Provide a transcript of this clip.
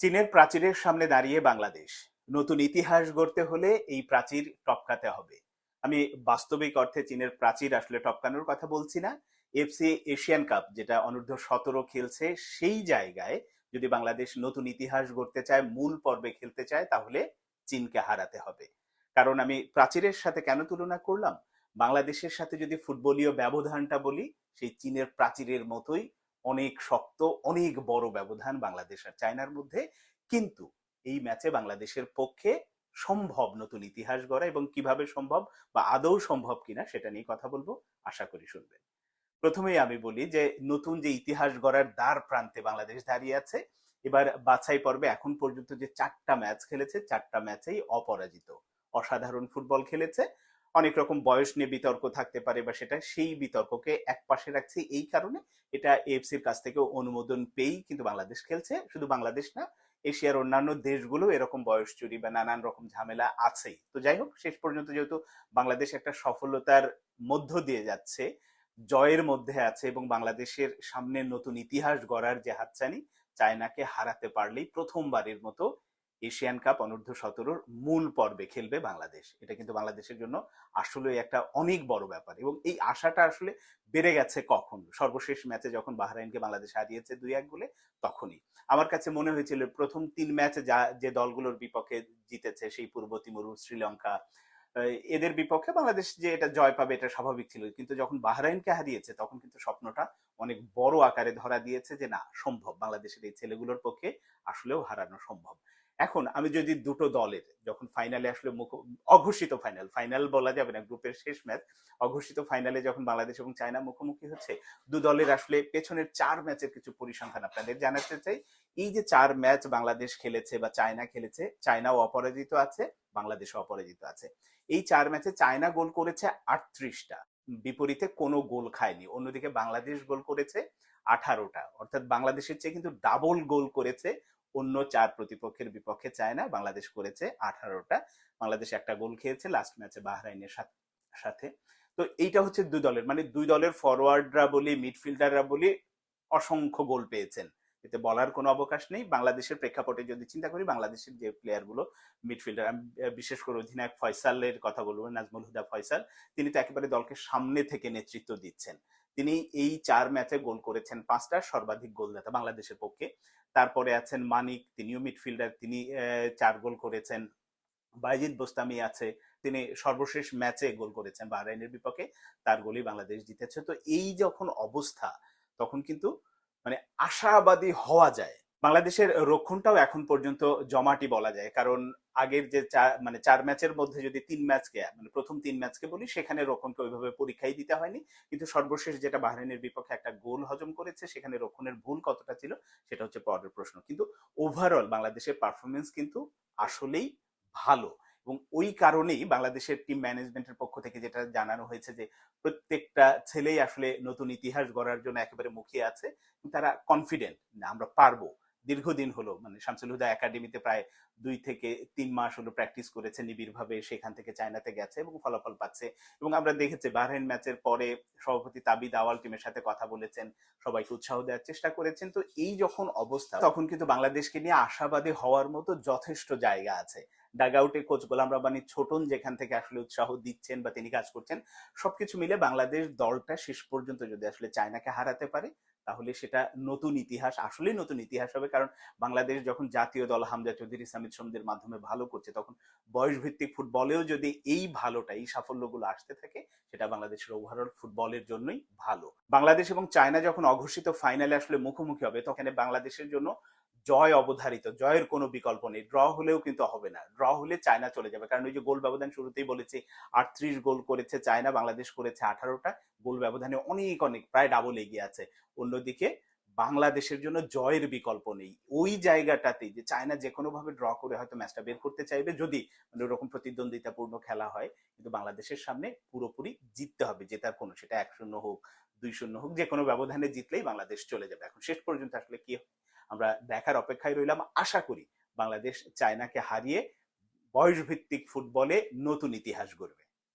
চীনের প্রাচীরের সামনে দাঁড়িয়ে বাংলাদেশ। নতুন ইতিহাস গড়তে হলে এই প্রাচীর টপকাতে হবে। আমি বাস্তবিক অর্থে চীনের প্রাচীর আসলে টপকানোর কথা বলছি না। এফসি এশিয়ান কাপ, যেটা অনূর্ধ্ব সতেরো খেলছে, সেই জায়গায় যদি বাংলাদেশ নতুন ইতিহাস গড়তে চায়, মূল পর্বে খেলতে চায়, তাহলে চীনকে হারাতে হবে। কারণ আমি প্রাচীরের সাথে কেন তুলনা করলাম? বাংলাদেশের সাথে যদি ফুটবলীয় ব্যবধানটা বলি, সেই চীনের প্রাচীরের মতোই অনেক শক্ত, অনেক বড় ব্যবধান বাংলাদেশ আর চায়নার মধ্যে। কিন্তু এই ম্যাচে বাংলাদেশের পক্ষে সম্ভব নতুন ইতিহাস গড়া এবং কীভাবে সম্ভব বা আদৌ সম্ভব কিনা সেটা নিয়ে কথা বলব। আশা করি শুনবেন। প্রথমেই আমি বলি যে, নতুন যে ইতিহাস গড়ার দ্বার প্রান্তে বাংলাদেশ দাঁড়িয়ে আছে। এবার বাছাই পর্বে এখন পর্যন্ত যে চারটা ম্যাচ খেলেছে, চারটা ম্যাচেই অপরাজিত। অসাধারণ ফুটবল খেলেছে। অনেক রকম বয়স নিয়ে বিতর্ক থাকতে পারে বা সেটা সেই বিতর্ককে এক পাশে রাখছি। এই কারণে এটা এএফসির কাছ থেকে অনুমোদন পেয়েই কিন্তু বাংলাদেশ খেলছে। শুধু বাংলাদেশ না, এশিয়ার অন্যান্য দেশগুলো এরকম বয়স চুরি বা নানান রকম ঝামেলা আছেই। তো যাই হোক, শেষ পর্যন্ত যেহেতু বাংলাদেশ একটা সফলতার মধ্য দিয়ে যাচ্ছে, জয়ের মধ্যে আছে এবং বাংলাদেশের সামনে নতুন ইতিহাস গড়ার যে হাতছানি, চায়নাকে হারাতে পারলেই প্রথমবারের মতো এশিয়ান কাপ অনূর্ধ্ব সতেরোর মূল পর্বে খেলবে বাংলাদেশ। এটা কিন্তু বাংলাদেশের জন্য আসলে একটা অনেক বড় ব্যাপার এবং এই আশাটা আসলে বেড়ে গেছে কখন? সর্বশেষ ম্যাচে যখন বাহরাইনকে বাংলাদেশ হারিয়েছে দুই এক গোলে, তখনই। আমার কাছে মনে হয়েছিল প্রথম তিন ম্যাচে যা, যে দলগুলোর বিপক্ষে জিতেছে, সেই পূর্ব তিমুর, শ্রীলঙ্কা এদের বিপক্ষে বাংলাদেশ যে এটা জয় পাবে এটা স্বাভাবিক ছিল। কিন্তু যখন বাহরাইনকে হারিয়েছে, তখন কিন্তু স্বপ্নটা অনেক বড় আকারে ধরা দিয়েছে যে না, সম্ভব। বাংলাদেশের এই ছেলেগুলোর পক্ষে আসলেও হারানো সম্ভব। এখন আমি যদি দুটো দলের, যখন ফাইনালে আসলে মুখ, অঘোষিত ফাইনাল ফাইনাল বলা যাবে না গ্রুপের শেষ ম্যাচ অঘোষিত ফাইনালে যখন বাংলাদেশ এবং চায়না মুখোমুখি হচ্ছে, দু দলের আসলে পেছনের চার ম্যাচের কিছু পরিসংখ্যান আপনাদের জানাতে চাই। এই যে চার ম্যাচ বাংলাদেশ খেলেছে বা চায়না খেলেছে, চায়নাও অপরাজিত আছে, বাংলাদেশও অপরাজিত আছে। এই চার ম্যাচে চায়না গোল করেছে আটত্রিশটা, বিপরীতে কোনো গোল খায়নি। অন্যদিকে বাংলাদেশ গোল করেছে আঠারোটা, অর্থাৎ বাংলাদেশের চেয়ে কিন্তু ডাবল গোল করেছে অন্য চার প্রতিপক্ষের বিপক্ষে চায়না, বাংলাদেশ করেছে আঠারোটা। বাংলাদেশ একটা গোল খেয়েছে লাস্ট ম্যাচে বাহরাইনের সাথে তো এইটা হচ্ছে দুই দলের মানে দুই দলের ফরওয়ার্ডরা বলি মিডফিল্ডাররা বলি অসংখ্য গোল পেয়েছেন। এতে বলার কোনো অবকাশ নেই। বাংলাদেশের প্রেক্ষাপটে যদি চিন্তা করি, বাংলাদেশের যে প্লেয়ারগুলো মিডফিল্ডার আমি বিশেষ করে অধিনায়ক ফয়সালের কথা বলব, নাজমুল হুদা ফয়সাল, তিনি তো একেবারে দলকে সামনে থেকে নেতৃত্ব দিচ্ছেন। তিনি এই চার ম্যাচে গোল করেছেন। পাঁচটা সর্বাধিক গোলদাতা বাংলাদেশের পক্ষে। তারপরে আছেন মানিক, তিনিও মিডফিল্ডার। তিনি চার গোল করেছেন। বাইজিদ বোস্তামি আছে। তিনি সর্বশেষ ম্যাচে গোল করেছেন বাহরাইনের বিপক্ষে। তার গোলই বাংলাদেশ জিতেছে। তো এই যখন অবস্থা, তখন কিন্তু মানে আশাবাদী হওয়া যায়। বাংলাদেশের রক্ষণটাও এখন পর্যন্ত জমাটি বলা যায়। কারণ আগের যে মানে চার ম্যাচের মধ্যে যদি তিন ম্যাচকে মানে প্রথম তিন ম্যাচকে বলি, সেখানে রক্ষণকে ওইভাবে পরীক্ষাই দিতে হয়নি। কিন্তু সর্বশেষ যেটা বাহরাইনের বিপক্ষে একটা গোল হজম করেছে, সেখানে রক্ষণের ভুল কতটা ছিল, সেটা হচ্ছে পরের প্রশ্ন। কিন্তু ওভারঅল বাংলাদেশের পারফরমেন্স কিন্তু আসলেই ভালো। এবং ওই কারণেই বাংলাদেশের টিম ম্যানেজমেন্টের পক্ষ থেকে যেটা জানানো হয়েছে যে, প্রত্যেকটা ছেলেই আসলে নতুন ইতিহাস গড়ার জন্য একেবারে মুখিয়ে আছে তারা কনফিডেন্ট না আমরা পারব। দীর্ঘদিন হলো। মানে শামসুল হুদা একাডেমিতে প্রায় দুই থেকে তিন মাস হলো প্র্যাকটিস করেছে নিবিড়ভাবে, সেখান থেকে চায়নাতে গেছে এবং ফলাফল পাচ্ছে। এবং আমরা দেখেছি বাহরাইন ম্যাচের পরে সভাপতি তাবিদ আওয়াল টিমের সাথে কথা বলেছেন, সবাইকে উৎসাহ দেওয়ার চেষ্টা করেছেন। তো এই যখন অবস্থা, তখন কিন্তু বাংলাদেশকে নিয়ে আশাবাদী হওয়ার মতো যথেষ্ট জায়গা আছে। ডাগ আউটে কোচ গোলাম রাব্বানি ছোটন যেখান থেকে আসলে উৎসাহ দিচ্ছেন বা তিনি কাজ করছেন, সবকিছু মিলে বাংলাদেশ দলটা শেষ পর্যন্ত যদি আসলে চায়নাকে হারাতে পারে সেটা নতুন ইতিহাস, আসলেই নতুন ইতিহাস হবে। কারণ বাংলাদেশ যখন জাতীয় দল হামজা চৌধুরী সামিদ সমদের মাধ্যমে ভালো করছে, তখন বয়স ভিত্তিক ফুটবলেও যদি এই ভালোটা, এই সাফল্যগুলো আসতে থাকে, সেটা বাংলাদেশের ওভারঅল ফুটবলের জন্যই ভালো। বাংলাদেশ এবং চায়না যখন অঘোষিত ফাইনালে আসলে মুখোমুখি হবে, তখন বাংলাদেশের জন্য জয় অবধারিত, জয়ের কোনো বিকল্প নেই। ড্র হলেও কিন্তু হবে না। ড্র হলে চায়না চলে যাবে। কারণ ওই যে গোল ব্যবধান শুরুতেই বলেছি, আটত্রিশ গোল করেছে চায়না, বাংলাদেশ করেছে আঠারোটা। গোল ব্যবধানে অনেক অনেক, প্রায় ডাবল এগিয়ে আছে। অন্যদিকে বাংলাদেশের জন্য জয়ের বিকল্প নেই। ওই জায়গাটাতে যে চায়না যে কোনো ভাবে ড্র করে হয়তো ম্যাচটা বের করতে চাইবে, যদি মানে ওরকম প্রতিদ্বন্দ্বিতাপূর্ণ খেলা হয়, কিন্তু বাংলাদেশের সামনে পুরোপুরি জিততে হবে, জেতার কোনো, সেটা এক শূন্য হোক, দুই শূন্য হোক যে কোনো ব্যবধানে জিতলেই বাংলাদেশ চলে যাবে। এখন শেষ পর্যন্ত আসলে কি? আমরা দেখার অপেক্ষায় রইলাম। আশা করি বাংলাদেশ চায়নাকে হারিয়ে বয়সভিত্তিক ফুটবলে নতুন ইতিহাস গড়বে।